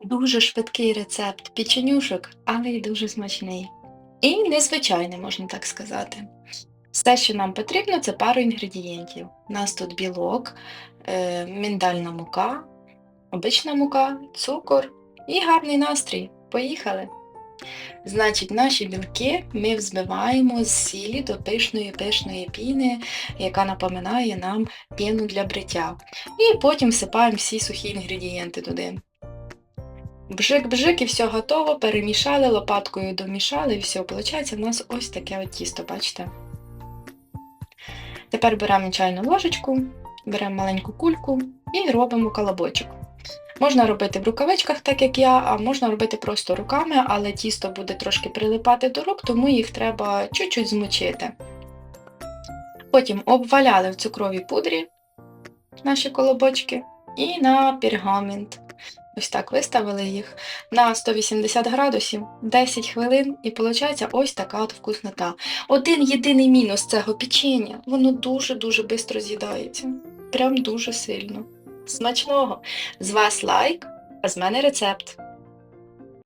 Дуже швидкий рецепт печенюшок, але й дуже смачний. І незвичайний, можна так сказати. Все, що нам потрібно, це пару інгредієнтів. У нас тут білок, е, міндальна мука, обична мука, цукор і гарний настрій. Поїхали! Значить, наші білки ми взбиваємо з сілі до пишної пишної піни, яка напоминає нам піну для бриття. І потім всипаємо всі сухі інгредієнти туди. Бжик-бжик і все готово, перемішали, лопаткою домішали і все. Виходить, в нас ось таке от тісто, бачите? Тепер беремо чайну ложечку, беремо маленьку кульку і робимо колобочок. Можна робити в рукавичках, так як я, а можна робити просто руками, але тісто буде трошки прилипати до рук, тому їх треба чуть-чуть змочити. Потім обваляли в цукровій пудрі наші колобочки і на пергамент. Ось так виставили їх на 180 градусів 10 хвилин, і виходить ось така от вкуснота. Один єдиний мінус цього печення, воно дуже-дуже швидко з'їдається. Прям дуже сильно. Смачного! З вас лайк, а з мене рецепт.